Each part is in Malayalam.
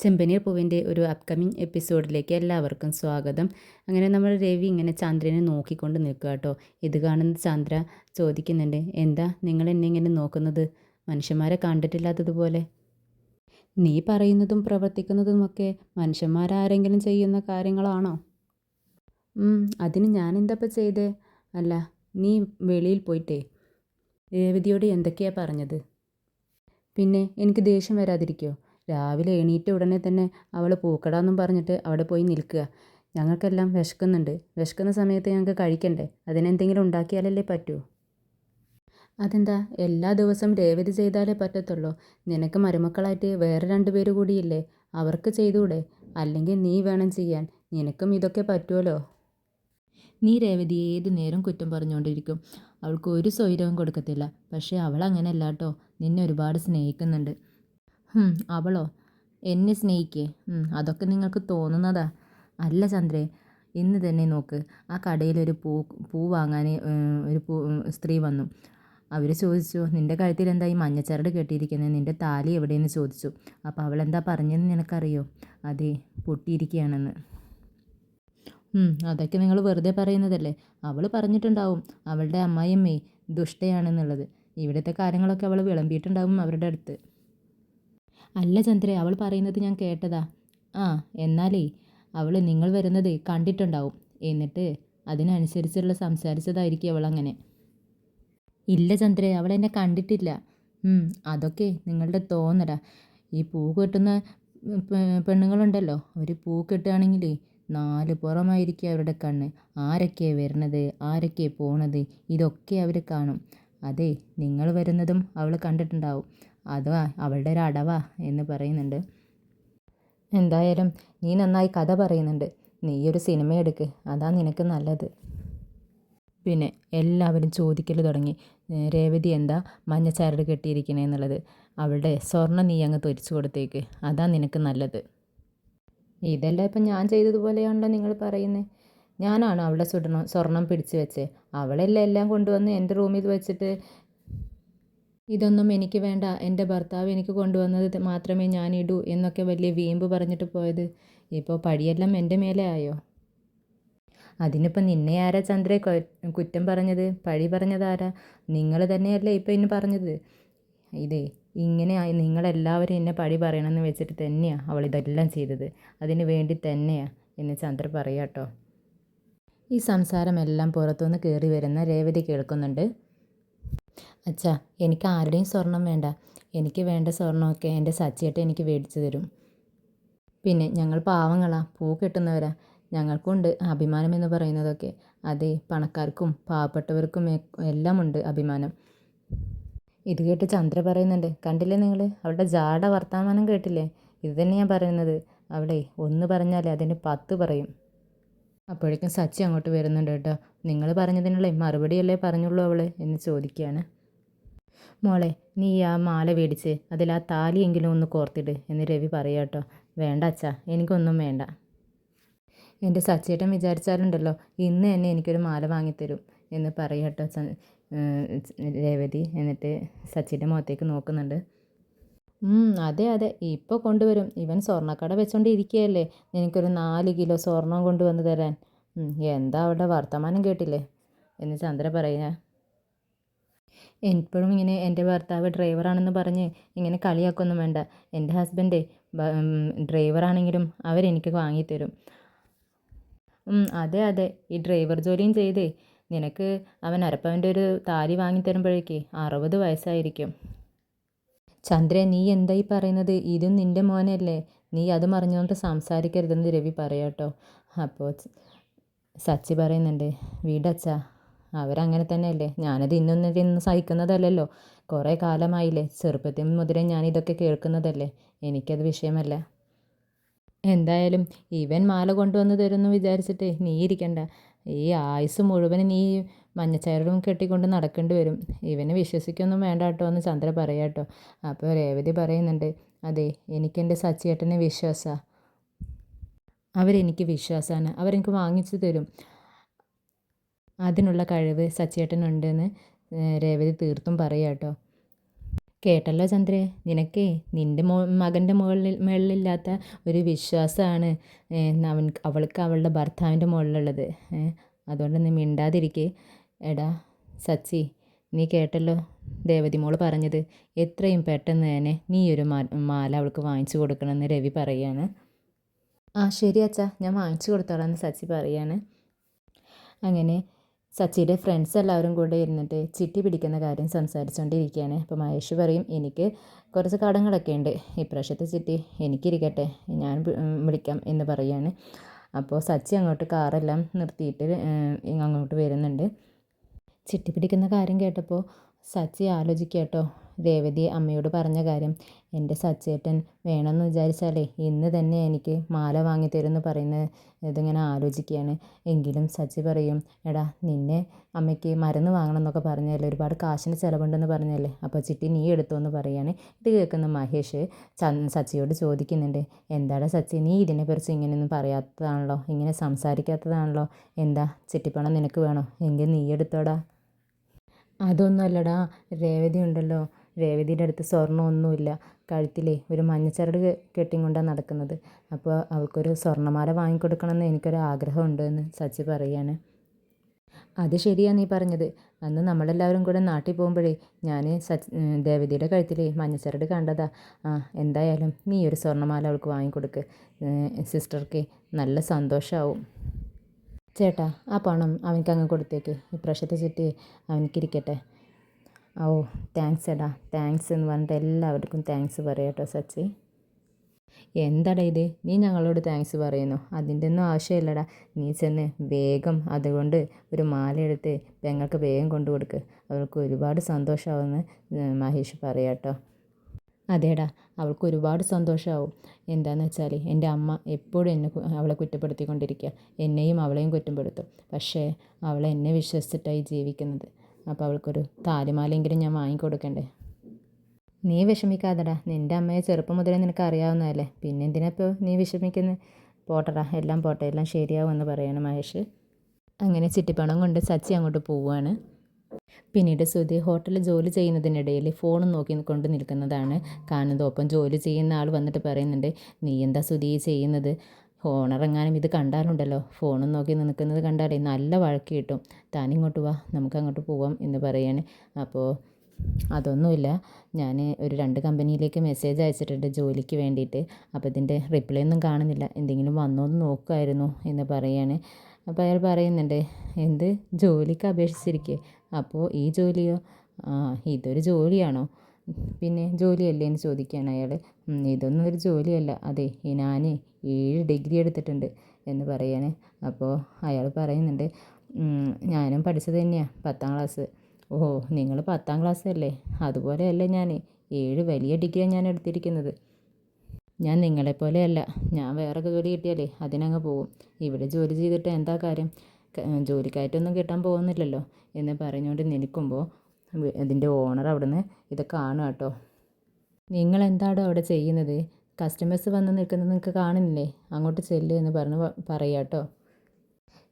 ചെമ്പനീർ പൂവിന്റെ ഒരു അപ്കമിങ് എപ്പിസോഡിലേക്ക് എല്ലാവർക്കും സ്വാഗതം. അങ്ങനെ നമ്മൾ രവി ഇങ്ങനെ ചന്ദ്രനെ നോക്കിക്കൊണ്ട് നിൽക്കുക കേട്ടോ. ഇത് കാണുന്ന ചന്ദ്ര ചോദിക്കുന്നുണ്ട് എന്താ നിങ്ങൾ എന്നെ ഇങ്ങനെ നോക്കുന്നത്? മനുഷ്യന്മാരെ കണ്ടിട്ടില്ലാത്തതുപോലെ. നീ പറയുന്നതും പ്രവർത്തിക്കുന്നതുമൊക്കെ മനുഷ്യന്മാരാരെങ്കിലും ചെയ്യുന്ന കാര്യങ്ങളാണോ? അതിന് ഞാൻ എന്താപ്പം ചെയ്തേ? അല്ല നീ വെളിയിൽ പോയിട്ടേ. രേവതിയോട് എന്തൊക്കെയാ പറഞ്ഞത്? പിന്നെ എനിക്ക് ദേഷ്യം വരാതിരിക്കുമോ രാവിലെ എണീറ്റ ഉടനെ തന്നെ അവൾ പൂക്കടാന്നും പറഞ്ഞിട്ട് അവിടെ പോയി നിൽക്കുക. ഞങ്ങൾക്കെല്ലാം വിശക്കുന്നുണ്ട്. വിശക്കുന്ന സമയത്ത് ഞങ്ങൾക്ക് കഴിക്കണ്ടേ? അതിനെന്തെങ്കിലും ഉണ്ടാക്കിയാലല്ലേ പറ്റൂ? അതെന്താ? എല്ലാ ദിവസവും രേവതി ചെയ്താലേ പറ്റത്തുള്ളൂ. നിനക്ക് മരുമക്കളായിട്ട് വേറെ രണ്ട് പേര് കൂടിയില്ലേ? അവർക്ക് ചെയ്തൂടെ? അല്ലെങ്കിൽ നീ വേണം ചെയ്യാൻ. നിനക്കും ഇതൊക്കെ പറ്റുമല്ലോ നീ രേവതി ഏത് നേരം കുറ്റം പറഞ്ഞുകൊണ്ടിരിക്കും? അവൾക്ക് ഒരു സ്വൈരവും കൊടുക്കത്തില്ല. പക്ഷേ അവൾ അങ്ങനെയല്ല കേട്ടോ. നിന്നെ ഒരുപാട് സ്നേഹിക്കുന്നുണ്ട്. അവളോ? എന്നെ സ്നേഹിക്കേ. അതൊക്കെ നിങ്ങൾക്ക് തോന്നുന്നതാ. അല്ല ചന്ദ്രേ ഇന്ന് തന്നെ നോക്ക്. ആ കടയിലൊരു പൂ പൂ വാങ്ങാൻ ഒരു പൂ സ്ത്രീ വന്നു. അവർ ചോദിച്ചു നിന്റെ കഴുത്തിൽ എന്താ ഈ മഞ്ഞച്ചരട് കെട്ടിയിരിക്കുന്നത് നിന്റെ താലി എവിടെയെന്ന് ചോദിച്ചു. അപ്പോൾ അവൾ എന്താ പറഞ്ഞതെന്ന് നിനക്കറിയോ? അതെ പൊട്ടിയിരിക്കുകയാണെന്ന്. അതൊക്കെ നിങ്ങൾ വെറുതെ പറയുന്നതല്ലേ? അവൾ പറഞ്ഞിട്ടുണ്ടാവും. അവളുടെ അമ്മായിയമ്മേ ദുഷ്ടയാണെന്നുള്ളത്. ഇവിടുത്തെ കാര്യങ്ങളൊക്കെ അവൾ വിളമ്പിയിട്ടുണ്ടാവും അവരുടെ അടുത്ത്. അല്ല ചന്ദ്രേ അവൾ പറയുന്നത് ഞാൻ കേട്ടതാ. ആ എന്നാലേ അവൾ നിങ്ങൾ വരുന്നത് കണ്ടിട്ടുണ്ടാവും. എന്നിട്ട് അതിനനുസരിച്ചുള്ള സംസാരിച്ചതായിരിക്കും അവൾ അങ്ങനെ. ഇല്ല ചന്ദ്രേ അവൾ എന്നെ കണ്ടിട്ടില്ല. അതൊക്കെ നിങ്ങളുടെ തോന്നലാ. ഈ പൂ കെട്ടുന്ന പെണ്ണുങ്ങളുണ്ടല്ലോ അവർ പൂ കെട്ടുകയാണെങ്കിലേ നാല് പുറമായിരിക്കും അവരുടെ കണ്ണ്. ആരൊക്കെ വരുന്നത് ആരൊക്കെ പോണത് ഇതൊക്കെ അവർ കാണും. അതെ നിങ്ങൾ വരുന്നതും അവൾ കണ്ടിട്ടുണ്ടാവും. അതാ അവളുടെ ഒരു അടവാ എന്ന് പറയുന്നുണ്ട്. എന്തായാലും നീ നന്നായി കഥ പറയുന്നുണ്ട്. നീയൊരു സിനിമ എടുക്ക്. അതാ നിനക്ക് നല്ലത്. പിന്നെ എല്ലാവരും ചോദിക്കൽ തുടങ്ങി. രേവതി എന്താ മഞ്ഞച്ചാരട് കെട്ടിയിരിക്കണേ എന്നുള്ളത്. അവളുടെ സ്വർണം നീ അങ്ങ് തൊരിച്ചു കൊടുത്തേക്ക്. അതാ നിനക്ക് നല്ലത്. ഇതെല്ലാം ഇപ്പം ഞാൻ ചെയ്തതുപോലെയാണല്ലോ നിങ്ങൾ പറയുന്നത് ഞാനാണ് അവളുടെ സ്വർണം സ്വർണം പിടിച്ചു വെച്ചേ. അവളെല്ലാം എല്ലാം കൊണ്ടുവന്ന് എന്റെ റൂമിൽ വെച്ചിട്ട് ഇതൊന്നും എനിക്ക് വേണ്ട. എന്റെ ഭർത്താവ് എനിക്ക് കൊണ്ടുവന്നത് മാത്രമേ ഞാൻ ഇടൂ എന്നൊക്കെ വലിയ വീമ്പ് പറഞ്ഞിട്ട് പോയത്. ഇപ്പോൾ പടിയെല്ലാം എന്റെ മേലെ ആയോ? അതിനിപ്പോൾ നിന്നെ ആരാ ചന്ദ്രയെ കുറ്റം പറഞ്ഞത്? പഴി പറഞ്ഞത് ആരാ? നിങ്ങൾ തന്നെയല്ലേ ഇപ്പോൾ ഇന്ന് പറഞ്ഞത്? ഇതേ ഇങ്ങനെ നിങ്ങളെല്ലാവരും എന്നെ പഴി പറയണമെന്ന് വെച്ചിട്ട് തന്നെയാണ് അവൾ ഇതെല്ലാം ചെയ്തത്. അതിന് വേണ്ടി തന്നെയാണ് എന്നെ ചന്ദ്ര പറയാട്ടോ. ഈ സംസാരമെല്ലാം പുറത്തുനിന്ന് കയറി വരുന്ന രേവതി കേൾക്കുന്നുണ്ട്. അച്ഛാ എനിക്ക് ആരുടെയും സ്വർണം വേണ്ട. എനിക്ക് വേണ്ട സ്വർണമൊക്കെ എന്റെ സച്ചിയേട്ടൻ എനിക്ക് മേടിച്ചു തരും. പിന്നെ ഞങ്ങൾ പാവങ്ങളാ പൂ കെട്ടുന്നവരാ. ഞങ്ങൾക്കുണ്ട് അഭിമാനം എന്ന് പറയുന്നതൊക്കെ. അതെ പണക്കാർക്കും പാവപ്പെട്ടവർക്കും എല്ലാം ഉണ്ട് അഭിമാനം. ഇത് കേട്ട് ചന്ദ്ര പറയുന്നുണ്ട് കണ്ടില്ലേ നിങ്ങൾ അവളുടെ ജാട വർത്തമാനം കേട്ടില്ലേ? ഇത് തന്നെ ഞാൻ പറയുന്നത്. അവളെ ഒന്ന് പറഞ്ഞാലേ അതിന് പത്ത് പറയും. അപ്പോഴേക്കും സച്ചി അങ്ങോട്ട് വരുന്നുണ്ട് കേട്ടോ. നിങ്ങൾ പറഞ്ഞതിനുള്ള മറുപടിയല്ലേ പറഞ്ഞുള്ളൂ അവൾ എന്ന് ചോദിക്കുകയാണ്. മോളെ നീ ആ മാല മേടിച്ച് അതിൽ ആ താലിയെങ്കിലും ഒന്ന് കോർത്തിട്. എന്ന് രവി പറയാം കേട്ടോ. വേണ്ട അച്ഛാ എനിക്കൊന്നും വേണ്ട. എന്റെ സച്ചേട്ടൻ വിചാരിച്ചാലുണ്ടല്ലോ ഇന്ന് തന്നെ എനിക്കൊരു മാല വാങ്ങിത്തരും എന്ന് പറയട്ടോ രേവതി. എന്നിട്ട് സച്ചിന്റെ മുഖത്തേക്ക് നോക്കുന്നുണ്ട്. അതെ അതെ. ഇപ്പോൾ കൊണ്ടുവരും. ഇവൻ സ്വർണക്കട വെച്ചോണ്ട് ഇരിക്കുകയല്ലേ എനിക്കൊരു നാല് കിലോ സ്വർണം കൊണ്ടുവന്ന് തരാൻ. എന്താ അവിടെ വർത്തമാനം കേട്ടില്ലേ? എന്ന് ചന്ദ്ര പറയുക. എപ്പോഴും ഇങ്ങനെ എന്റെ ഭർത്താവ് ഡ്രൈവറാണെന്ന് പറഞ്ഞ് ഇങ്ങനെ കളിയാക്കൊന്നും വേണ്ട. എന്റെ ഹസ്ബൻഡ് ഡ്രൈവറാണെങ്കിലും അവരെനിക്ക് വാങ്ങിത്തരും. അതെ അതെ. ഈ ഡ്രൈവർ ജോലിയും ചെയ്തേ. നിനക്ക് അവൻ അരപ്പവന്റെ ഒരു താലി വാങ്ങിത്തരുമ്പോഴേക്ക് അറുപത് വയസ്സായിരിക്കും. ചന്ദ്ര നീ എന്തായി പറയുന്നത്? ഇതും നിന്റെ മോനല്ലേ. നീ അത് മറിഞ്ഞുകൊണ്ട് സംസാരിക്കരുതെന്ന് രവി പറയാട്ടോ. അപ്പോൾ സച്ചി പറയുന്നുണ്ട് വീടച്ചാ അവരങ്ങനെ തന്നെയല്ലേ? ഞാനത് ഇന്നൊന്നും ഇന്ന് സഹിക്കുന്നതല്ലല്ലോ. കുറേ കാലമായില്ലേ? ചെറുപ്പത്തിൽ മുതലേ ഞാനിതൊക്കെ കേൾക്കുന്നതല്ലേ? എനിക്കത് വിഷയമല്ല. എന്തായാലും ഇവൻ മാല കൊണ്ടുവന്ന് തരുമെന്ന് വിചാരിച്ചിട്ട് നീ ഇരിക്കണ്ട. ഈ ആയുസ് മുഴുവൻ നീ മഞ്ഞച്ചയറും കെട്ടിക്കൊണ്ട് നടക്കേണ്ടി വരും. ഇവനെ വിശ്വസിക്കൊന്നും വേണ്ട കേട്ടോ എന്ന് ചന്ദ്ര പറയാട്ടോ അപ്പോൾ രേവതി പറയുന്നുണ്ട് അതെ എനിക്കെന്റെ സച്ചിയേട്ടനെ വിശ്വാസമാണ് അവരെനിക്ക് വിശ്വാസമാണ് അവരെനിക്ക് വാങ്ങിച്ചു തരും. അതിനുള്ള കഴിവ് സച്ചേട്ടനുണ്ടെന്ന് രേവതി തീർത്തും പറയുക കേട്ടോ കേട്ടല്ലോ ചന്ദ്രേ നിനക്കേ നിന്റെ മോ മകന്റെ മുകളിൽ മുകളിലില്ലാത്ത ഒരു വിശ്വാസമാണ് അവൻ അവൾക്ക് അവളുടെ ഭർത്താവിന്റെ മുകളിലുള്ളത് അതുകൊണ്ട് നീ മിണ്ടാതിരിക്കേ. എടാ സച്ചി നീ കേട്ടല്ലോ ദേവതി മോൾ പറഞ്ഞത്? എത്രയും പെട്ടെന്ന് തന്നെ നീ ഒരു മാല അവൾക്ക് വാങ്ങിച്ചു കൊടുക്കണമെന്ന് രവി പറയാണ്. ആ ശരി അച്ഛാ ഞാൻ വാങ്ങിച്ചു കൊടുത്തോളാം എന്ന് സച്ചി പറയാണ്. അങ്ങനെ സച്ചിയുടെ ഫ്രണ്ട്സ് എല്ലാവരും കൂടെ ഇരുന്നിട്ട് ചിട്ടി പിടിക്കുന്ന കാര്യം സംസാരിച്ചുകൊണ്ടിരിക്കുകയാണ് അപ്പോൾ മഹേഷ് പറയും എനിക്ക് കുറച്ച് കടങ്ങളൊക്കെ ഉണ്ട്. ഇപ്രാവശ്യത്തെ ചിട്ടി എനിക്കിരിക്കട്ടെ. ഞാൻ വിളിക്കാം എന്ന് പറയാണ്. അപ്പോൾ സച്ചി അങ്ങോട്ട് കാറെല്ലാം നിർത്തിയിട്ട് അങ്ങോട്ട് വരുന്നുണ്ട്. ചിട്ടി പിടിക്കുന്ന കാര്യം കേട്ടപ്പോൾ സച്ചി ആലോചിക്കുക കേട്ടോ രേവതി അമ്മയോട് പറഞ്ഞ കാര്യം. എന്റെ സച്ചേട്ടൻ വേണമെന്ന് വിചാരിച്ചാലേ ഇന്ന് തന്നെ എനിക്ക് മാല വാങ്ങി തരുമെന്ന് പറയുന്നത് ഇതിങ്ങനെ ആലോചിക്കുകയാണ്. എങ്കിലും സച്ചി പറയും എടാ നിന്നെ അമ്മയ്ക്ക് മരുന്ന് വാങ്ങണം എന്നൊക്കെ പറഞ്ഞല്ലേ ഒരുപാട് കാശിന് ചിലവുണ്ടെന്ന് പറഞ്ഞല്ലേ അപ്പോൾ ചിട്ടി നീ എടുത്തു എന്ന് പറയുകയാണ്. ഇത് കേൾക്കുന്ന മഹേഷ് സച്ചിയോട് ചോദിക്കുന്നുണ്ട് എന്താടാ സച്ചി നീ ഇതിനെക്കുറിച്ച് ഇങ്ങനെയൊന്നും പറയാത്തതാണല്ലോ? ഇങ്ങനെ സംസാരിക്കാത്തതാണല്ലോ? എന്താ ചിട്ടിപ്പണം നിനക്ക് വേണോ? എങ്കിൽ നീ എടുത്തോടാ. അതൊന്നുമല്ലടാ രേവതി ഉണ്ടല്ലോ. രേവതിയുടെ അടുത്ത് സ്വർണമൊന്നുമില്ല. കഴുത്തിലേ ഒരു മഞ്ഞച്ചരട് കെട്ടിയും കൊണ്ടാണ് നടക്കുന്നത്. അപ്പോൾ അവൾക്കൊരു സ്വർണമാല വാങ്ങിക്കൊടുക്കണമെന്ന് എനിക്കൊരു ആഗ്രഹമുണ്ട് എന്ന് സച്ചി പറയാണ്. അത് ശരിയാണ് നീ പറഞ്ഞത്. അന്ന് നമ്മളെല്ലാവരും കൂടെ നാട്ടിൽ പോകുമ്പോഴേ ഞാൻ സച്ച് ദേവതിയുടെ കഴുത്തിൽ മഞ്ഞച്ചരട് കണ്ടതാ. ആ എന്തായാലും നീ ഒരു സ്വർണമാല അവൾക്ക് വാങ്ങിക്കൊടുക്ക്. സിസ്റ്റർക്ക് നല്ല സന്തോഷമാവും ചേട്ടാ ആ പണം അവനക്ക് അങ്ങ് കൊടുത്തേക്ക് ഇപ്രാവശ്യത്തെ ചുറ്റി അവനക്കിരിക്കട്ടെ. ഓ താങ്ക്സ് എടാ. താങ്ക്സ് എന്ന് പറഞ്ഞിട്ട് എല്ലാവർക്കും താങ്ക്സ് പറയാം കേട്ടോ സച്ചി. എന്താടാ ഇത്? നീ ഞങ്ങളോട് താങ്ക്സ് പറയുന്നു. അതിന്റെ ഒന്നും ആവശ്യമില്ലടാ. നീ ചെന്ന് വേഗം അതുകൊണ്ട് ഒരു മാല എടുത്ത് പെങ്ങൾക്ക് വേഗം കൊണ്ടു കൊടുക്ക്. അവൾക്ക് ഒരുപാട് സന്തോഷമാവുമെന്ന് മഹേഷ് പറയാം കേട്ടോ അതേടാ അവൾക്ക് ഒരുപാട് സന്തോഷമാവും. എന്താണെന്ന് വെച്ചാൽ എന്റെ അമ്മ എപ്പോഴും എന്നെ അവളെ കുറ്റപ്പെടുത്തിക്കൊണ്ടിരിക്കുക. എന്നെയും അവളെയും കുറ്റപ്പെടുത്തും. പക്ഷേ അവളെന്നെ വിശ്വസിച്ചിട്ടായി ജീവിക്കുന്നത്. അപ്പോൾ അവൾക്കൊരു താലിമാലെങ്കിലും ഞാൻ വാങ്ങിക്കൊടുക്കണ്ടേ? നീ വിഷമിക്കാതെടാ. നിന്റെ അമ്മയെ ചെറുപ്പം മുതലേ നിനക്ക് അറിയാവുന്നതല്ലേ പിന്നെ എന്തിനപ്പോൾ നീ വിഷമിക്കുന്നത് പോട്ടടാ. എല്ലാം പോട്ടെ. എല്ലാം ശരിയാവും എന്ന് പറയണം മഹേഷ്. അങ്ങനെ ചിട്ടിപ്പണം കൊണ്ട് സച്ചി അങ്ങോട്ട് പോവുകയാണ്. പിന്നീട് സുധി ഹോട്ടലിൽ ജോലി ചെയ്യുന്നതിനിടയിൽ ഫോൺ നോക്കി കൊണ്ട് നിൽക്കുന്നതാണ് കാണുന്നത്. ഒപ്പം ജോലി ചെയ്യുന്ന ആൾ വന്നിട്ട് പറയുന്നുണ്ട് നീ എന്താ സുധി ചെയ്യുന്നത്? ഫോണിറങ്ങാനും ഇത് കണ്ടാലുണ്ടല്ലോ. ഫോണും നോക്കി നിൽക്കുന്നത് കണ്ടാലേ നല്ല വഴക്ക് കിട്ടും. താൻ ഇങ്ങോട്ട് വാ നമുക്ക് അങ്ങോട്ട് പോവാം എന്ന് പറയാണ്. അപ്പോൾ അതൊന്നുമില്ല. ഞാൻ ഒരു രണ്ട് കമ്പനിയിലേക്ക് മെസ്സേജ് അയച്ചിട്ടുണ്ട് ജോലിക്ക് വേണ്ടിയിട്ട്. അപ്പോൾ ഇതിന്റെ റിപ്ലൈ ഒന്നും കാണുന്നില്ല. എന്തെങ്കിലും വന്നോ എന്ന് നോക്കുമായിരുന്നു എന്ന് പറയാണ്. അപ്പോൾ അയാൾ പറയുന്നുണ്ട് എന്ത്? ജോലിക്ക് അപേക്ഷിച്ചിരിക്കേ? അപ്പോൾ ഈ ജോലിയോ? ആ ഇതൊരു ജോലിയാണോ? പിന്നെ ജോലിയല്ലേ എന്ന് ചോദിക്കുകയാണ് അയാൾ ഇതൊന്നും ഒരു ജോലിയല്ല. അതെ ഞാൻ ഏഴ് ഡിഗ്രി എടുത്തിട്ടുണ്ട് എന്ന് പറയാണ്. അപ്പോൾ അയാൾ പറയുന്നുണ്ട് ഞാനും പഠിച്ചത് തന്നെയാണ് പത്താം ക്ലാസ്. ഓ നിങ്ങൾ പത്താം ക്ലാസ് അല്ലേ? അതുപോലെയല്ല ഞാൻ ഏഴ് വലിയ ഡിഗ്രിയാണ് ഞാൻ എടുത്തിരിക്കുന്നത്. ഞാൻ നിങ്ങളെപ്പോലെയല്ല ഞാൻ വേറെ ജോലി കിട്ടിയാലേ അതിനങ്ങ് പോകും ഇവിടെ ജോലി ചെയ്തിട്ട് എന്താ കാര്യം? ജോലിക്കായിട്ടൊന്നും കിട്ടാൻ പോകുന്നില്ലല്ലോ എന്ന് പറഞ്ഞുകൊണ്ട് നിൽക്കുമ്പോൾ അതിന്റെ ഓണർ അവിടുന്ന് ഇത് കാണുക കേട്ടോ. നിങ്ങൾ എന്താടോ അവിടെ ചെയ്യുന്നത്? കസ്റ്റമേഴ്സ് വന്ന് നിൽക്കുന്നത് നിങ്ങൾക്ക് കാണുന്നില്ലേ അങ്ങോട്ട് ചെല്ല് എന്ന് പറഞ്ഞ് പറയുക കേട്ടോ.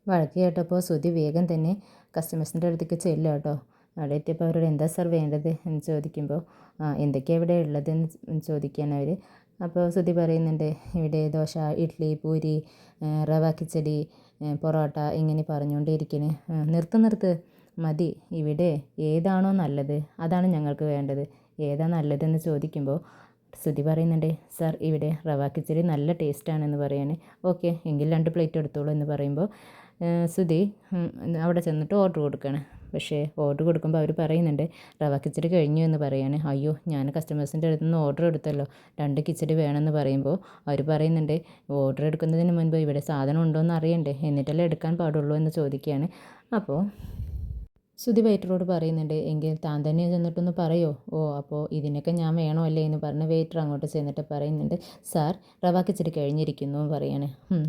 വഴക്ക് കേട്ടപ്പോൾ ശ്രുതി വേഗം തന്നെ കസ്റ്റമേഴ്സിന്റെ അടുത്തേക്ക് ചെല്ലുക കേട്ടോ. അവിടെ എത്തിയപ്പോൾ അവരോട് എന്താ സാർ വേണ്ടത് എന്ന് ചോദിക്കുമ്പോൾ എന്തൊക്കെയാണ് ഇവിടെ ഉള്ളതെന്ന് ചോദിക്കാൻ അവർ അപ്പോൾ ശ്രുതി പറയുന്നുണ്ട് ഇവിടെ ദോശ ഇഡ്ഡലി പൂരി റവ കിച്ചടി പൊറോട്ട ഇങ്ങനെ പറഞ്ഞുകൊണ്ടേ ഇരിക്കണേ നിർത്ത് നിർത്ത്. മതി ഇവിടെ ഏതാണോ നല്ലത് അതാണ് ഞങ്ങൾക്ക് വേണ്ടത്. ഏതാ നല്ലതെന്ന് ചോദിക്കുമ്പോൾ ശ്രുതി പറയുന്നുണ്ട് സാർ ഇവിടെ റവ കിച്ചടി നല്ല ടേസ്റ്റാണെന്ന് പറയാണ്. ഓക്കെ എങ്കിൽ രണ്ട് പ്ലേറ്റ് എടുത്തോളൂ എന്ന് പറയുമ്പോൾ ശ്രുതി അവിടെ ചെന്നിട്ട് ഓർഡർ കൊടുക്കുകയാണ് പക്ഷേ ഓർഡർ കൊടുക്കുമ്പോൾ അവർ പറയുന്നുണ്ട് റവ കിച്ചടി കഴിഞ്ഞു എന്ന് പറയാണ്. അയ്യോ ഞാൻ കസ്റ്റമേഴ്സിന്റെ അടുത്ത് നിന്ന് ഓർഡർ എടുത്തല്ലോ രണ്ട് കിച്ചടി വേണമെന്ന് പറയുമ്പോൾ അവർ പറയുന്നുണ്ട് ഓർഡർ എടുക്കുന്നതിന് മുൻപ് ഇവിടെ സാധനം ഉണ്ടോ എന്ന് അറിയണ്ടേ എന്നിട്ടല്ലേ എടുക്കാൻ പാടുള്ളൂ എന്ന് ചോദിക്കുകയാണ് അപ്പോൾ ശ്രുതി വെയിറ്ററോട് പറയുന്നുണ്ട് എങ്കിൽ താൻ തന്നെ ചെന്നിട്ടൊന്ന് പറയോ? ഓ അപ്പോൾ ഇതിനൊക്കെ ഞാൻ വേണോ അല്ലേ എന്ന് പറഞ്ഞ് വെയിറ്റർ അങ്ങോട്ട് ചെന്നിട്ട് പറയുന്നുണ്ട് സാർ റവ കഴിഞ്ഞിരിക്കുന്നു പറയാണ്.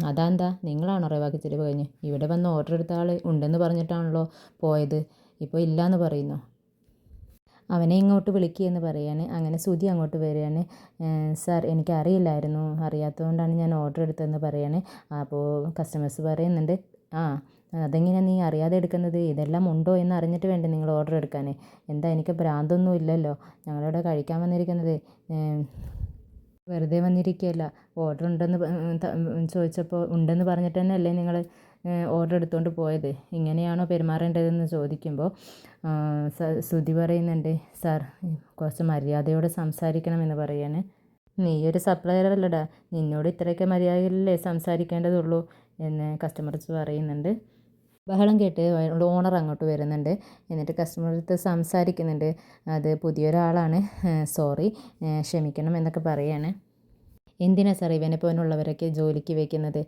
അതാന്താ? നിങ്ങളാണോ റവ കിച്ചടി കഴിഞ്ഞ്? ഇവിടെ വന്ന് ഓർഡർ എടുത്ത ആൾ ഉണ്ടെന്ന് പറഞ്ഞിട്ടാണല്ലോ പോയത്. ഇപ്പോൾ ഇല്ലയെന്ന് പറയുന്നു. അവനെ ഇങ്ങോട്ട് വിളിക്കുകയെന്ന് പറയാണ്. അങ്ങനെ സുധി അങ്ങോട്ട് വരികയാണ്. സാർ എനിക്ക് അറിയില്ലായിരുന്നു അറിയാത്തതുകൊണ്ടാണ് ഞാൻ ഓർഡർ എടുത്തതെന്ന് പറയാണ്. അപ്പോൾ കസ്റ്റമേഴ്സ് പറയുന്നുണ്ട് ആ അതെങ്ങനെയാണ് നീ അറിയാതെ എടുക്കുന്നത്? ഇതെല്ലാം ഉണ്ടോ എന്ന് അറിഞ്ഞിട്ട് വേണ്ടേ നിങ്ങൾ ഓർഡർ എടുക്കാൻ എന്താ എനിക്ക് ഭ്രാന്തൊന്നും ഇല്ലല്ലോ. ഞങ്ങളിവിടെ കഴിക്കാൻ വന്നിരിക്കുന്നത് വെറുതെ വന്നിരിക്കുകയല്ല. ഓർഡർ ഉണ്ടെന്ന് ചോദിച്ചപ്പോൾ ഉണ്ടെന്ന് പറഞ്ഞിട്ട് തന്നെയല്ലേ നിങ്ങൾ ഓർഡർ എടുത്തുകൊണ്ട് പോയത്? ഇങ്ങനെയാണോ പെരുമാറേണ്ടതെന്ന് ചോദിക്കുമ്പോൾ ശ്രുതി പറയുന്നുണ്ട് സാർ കുറച്ച് മര്യാദയോടെ സംസാരിക്കണമെന്ന് പറയാണ്. നീ ഒരു സപ്ലയർ അല്ലടാ. നിന്നോട് ഇത്രയൊക്കെ മര്യാദയിലല്ലേ സംസാരിക്കേണ്ടതുള്ളൂ. എന്ന് കസ്റ്റമേഴ്സ് പറയുന്നുണ്ട്. ബഹളം കേട്ട് ഓണർ അങ്ങോട്ട് വരുന്നുണ്ട്. എന്നിട്ട് കസ്റ്റമർ അടുത്ത് സംസാരിക്കുന്നുണ്ട്. അത് പുതിയൊരാളാണ്. സോറി ക്ഷമിക്കണം എന്നൊക്കെ പറയാണ്. എന്തിനാ സാർ ഇവനെ പോലുള്ളവരൊക്കെ ജോലിക്ക് വെക്കുന്നത്?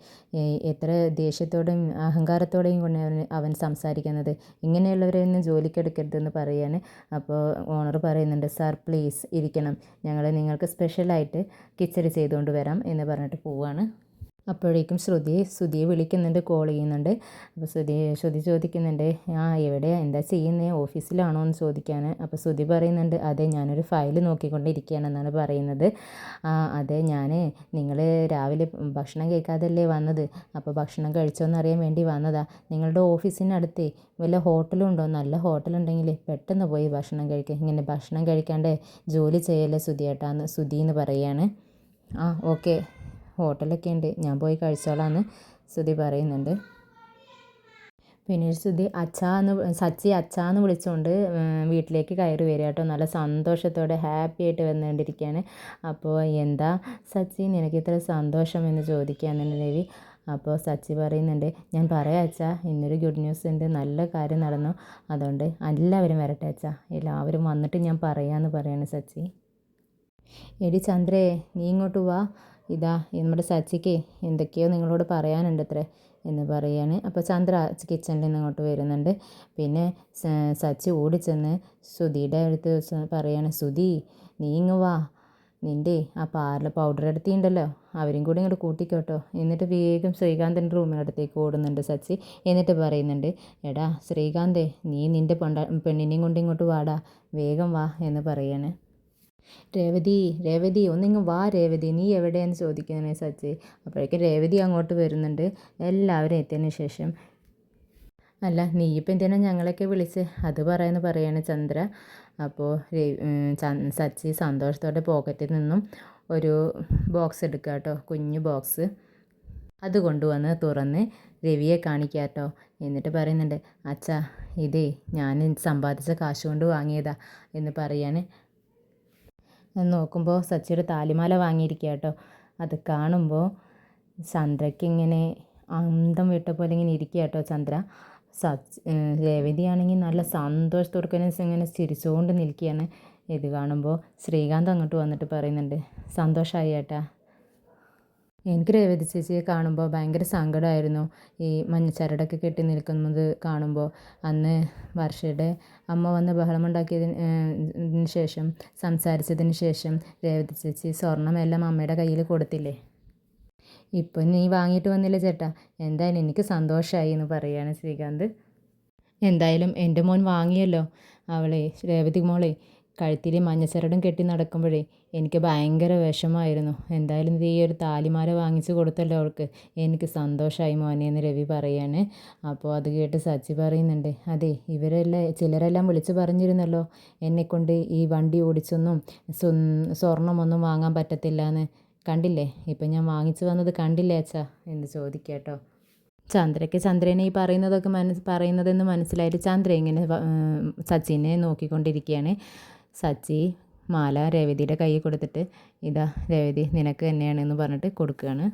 എത്ര ദേഷ്യത്തോടെയും അഹങ്കാരത്തോടെയും കൊണ്ട് അവൻ അവൻ സംസാരിക്കുന്നത്? ഇങ്ങനെയുള്ളവരെ ഒന്നും ജോലിക്കെടുക്കരുതെന്ന് പറയാണ്. അപ്പോൾ ഓണർ പറയുന്നുണ്ട് സാർ പ്ലീസ് ഇരിക്കണം. ഞങ്ങൾ നിങ്ങൾക്ക് സ്പെഷ്യലായിട്ട് കിച്ചടി ചെയ്തുകൊണ്ട് വരാം എന്ന് പറഞ്ഞിട്ട് പോവാണ്. അപ്പോഴേക്കും ശ്രുതി ശ്രുതിയെ വിളിക്കുന്നുണ്ട് കോൾ ചെയ്യുന്നുണ്ട്. അപ്പോൾ ശ്രുതി ശ്രുതി ചോദിക്കുന്നുണ്ട് ആ എവിടെ? എന്താ ചെയ്യുന്നത് ഓഫീസിലാണോ? എന്ന് ചോദിക്കാൻ അപ്പോൾ ശ്രുതി പറയുന്നുണ്ട് അതെ ഞാനൊരു ഫയൽ നോക്കിക്കൊണ്ടിരിക്കുകയാണെന്നാണ് പറയുന്നത്. ആ അതെ ഞാൻ നിങ്ങൾ രാവിലെ ഭക്ഷണം കഴിക്കാതല്ലേ വന്നത്? അപ്പോൾ ഭക്ഷണം കഴിച്ചോന്നറിയാൻ വേണ്ടി വന്നതാ. നിങ്ങളുടെ ഓഫീസിനടുത്ത് വല്ല ഹോട്ടലും ഉണ്ടോ നല്ല ഹോട്ടലുണ്ടെങ്കിൽ പെട്ടെന്ന് പോയി ഭക്ഷണം കഴിക്കുക ഇങ്ങനെ ഭക്ഷണം കഴിക്കാണ്ട് ജോലി ചെയ്യല്ലേ സുധിയേട്ടാന്ന് സുധി എന്ന് പറയുകയാണ് ആ ഓക്കെ. ഹോട്ടലൊക്കെ ഉണ്ട്. ഞാൻ പോയി കഴിച്ചോളാന്ന് ശ്രുതി പറയുന്നുണ്ട്. പിന്നീട് ശ്രുതി അച്ഛാന്ന് സച്ചി അച്ഛാന്ന് വിളിച്ചുകൊണ്ട് വീട്ടിലേക്ക് കയറി വരിക കേട്ടോ. നല്ല സന്തോഷത്തോടെ ഹാപ്പി ആയിട്ട് വന്നുകൊണ്ടിരിക്കുകയാണ്. അപ്പോൾ എന്താ സച്ചി നിനക്ക് ഇത്ര സന്തോഷം എന്ന് ചോദിക്കുകയാണ് രവി. അപ്പോൾ സച്ചി പറയുന്നുണ്ട് ഞാൻ പറയാം അച്ഛാ ഇന്നൊരു ഗുഡ് ന്യൂസ് ഉണ്ട്. നല്ല കാര്യം നടന്നു. അതുകൊണ്ട് എല്ലാവരും വരട്ടെ അച്ഛാ. എല്ലാവരും വന്നിട്ട് ഞാൻ പറയാമെന്ന് പറയാണ് സച്ചി. എടി ചന്ദ്രേ നീ ഇങ്ങോട്ട് വാ. ഇതാ നമ്മുടെ സച്ചിക്ക് എന്തൊക്കെയോ നിങ്ങളോട് പറയാനുണ്ട് അത്രേ എന്ന് പറയാണ്. അപ്പോൾ ചന്ദ്ര കിച്ചണിൽ നിന്ന് അങ്ങോട്ട് വരുന്നുണ്ട്. പിന്നെ സച്ചി ഓടിച്ചെന്ന് സുധിയുടെ അടുത്ത് പറയാണ് സുധി നീ ഇങ്ങ് വാ. നിന്റെ ആ പാർല പൗഡർ എടുത്തിട്ടുണ്ടല്ലോ അവരും കൂടി ഇങ്ങോട്ട് കൂട്ടിക്കോട്ടോ. എന്നിട്ട് വേഗം ശ്രീകാന്തന്റെ റൂമിനടുത്തേക്ക് ഓടുന്നുണ്ട് സച്ചി. എന്നിട്ട് പറയുന്നുണ്ട് എടാ ശ്രീകാന്തേ നീ നിന്റെ പെണ്ണിനെയും കൊണ്ട് ഇങ്ങോട്ട് വാടാ. വേഗം വാ എന്ന് പറയാണ്. രേവതി രേവതി ഒന്നിങ്ങ് വാ രേവതി. നീ എവിടെയെന്ന് ചോദിക്കുന്നതിനെ സച്ചി. അപ്പോഴേക്കും രേവതി അങ്ങോട്ട് വരുന്നുണ്ട്. എല്ലാവരും എത്തിയതിന് ശേഷം. അല്ല നീ ഇപ്പം എന്തിനാണ് ഞങ്ങളൊക്കെ വിളിച്ച്? അത് പറയുന്ന പറയാണ് ചന്ദ്ര. അപ്പോൾ സച്ചി സന്തോഷത്തോടെ പോക്കറ്റിൽ നിന്നും ഒരു ബോക്സ് എടുക്കുക കേട്ടോ കുഞ്ഞു ബോക്സ് അത് കൊണ്ടുവന്ന് തുറന്ന് രവിയെ കാണിക്കുക കേട്ടോ എന്നിട്ട് പറയുന്നുണ്ട് അച്ഛാ ഇതേ ഞാൻ സമ്പാദിച്ച കാശ് കൊണ്ട് വാങ്ങിയതാ എന്ന് പറയാൻ നോക്കുമ്പോൾ സച്ചിയുടെ താലിമാല വാങ്ങിയിരിക്കുക കേട്ടോ അത് കാണുമ്പോൾ ചന്ദ്രയ്ക്ക് ഇങ്ങനെ അന്തം വിട്ട പോലെ ഇങ്ങനെ ഇരിക്കുക കേട്ടോ ചന്ദ്ര. സച്ച് രേവതിയാണെങ്കിൽ നല്ല സന്തോഷത്തോടെ ഇങ്ങനെ ചിരിച്ചുകൊണ്ട് നിൽക്കുകയാണ്. ഇത് കാണുമ്പോൾ ശ്രീകാന്ത് അങ്ങോട്ട് വന്നിട്ട് പറയുന്നുണ്ട് സന്തോഷമായി ഏട്ടാ എനിക്ക് രേവതി ചേച്ചിയെ കാണുമ്പോൾ ഭയങ്കര സങ്കടമായിരുന്നു. ഈ മഞ്ഞച്ചരടൊക്കെ കെട്ടി നിൽക്കുന്നത് കാണുമ്പോൾ അന്ന് വർഷയുടെ അമ്മ വന്ന് ബഹളമുണ്ടാക്കിയതിന് ശേഷം സംസാരിച്ചതിന് ശേഷം രേവതി ചേച്ചി സ്വർണമെല്ലാം അമ്മയുടെ കയ്യിൽ കൊടുത്തില്ലേ? ഇപ്പം നീ വാങ്ങിയിട്ട് വന്നില്ല ചേട്ടാ? എന്തായാലും എനിക്ക് സന്തോഷമായി എന്ന് പറയുകയാണ് ശ്രീകാന്ത്. എന്തായാലും എന്റെ മോൻ വാങ്ങിയല്ലോ. അവളെ രേവതി മോളെ കഴുത്തിൽ മഞ്ഞച്ചരടും കെട്ടി നടക്കുമ്പോഴേ എനിക്ക് ഭയങ്കര വിഷമമായിരുന്നു. എന്തായാലും ഈ ഒരു താലിമാല വാങ്ങിച്ച് കൊടുത്തല്ലോ അവൾക്ക്. എനിക്ക് സന്തോഷമായി മോനെ എന്ന് രവി പറയാണ്. അപ്പോൾ അത് കേട്ട് സച്ചി പറയുന്നുണ്ട് അതെ ഇവരെല്ലാം ചിലരെല്ലാം വിളിച്ചു പറഞ്ഞിരുന്നല്ലോ എന്നെക്കൊണ്ട് ഈ വണ്ടി ഓടിച്ചൊന്നും സ്വർണമൊന്നും വാങ്ങാൻ പറ്റത്തില്ല എന്ന് കണ്ടില്ലേ? ഇപ്പം ഞാൻ വാങ്ങിച്ചു വന്നത് കണ്ടില്ലേ അച്ഛാ? എന്ന് ചോദിക്കാട്ടോ ചന്ദ്രയ്ക്ക് ചന്ദ്രനെ ഈ പറയുന്നതൊക്കെ മനസ്സ് പറയുന്നതെന്ന് മനസ്സിലായിട്ട് ചന്ദ്ര ഇങ്ങനെ സച്ചിനെ നോക്കിക്കൊണ്ടിരിക്കുകയാണ്. സച്ചി മാല രേവതിയുടെ കയ്യിൽ കൊടുത്തിട്ട് ഇതാ രേവതി നിനക്ക് തന്നെയാണെന്ന് പറഞ്ഞിട്ട് കൊടുക്കുകയാണ്.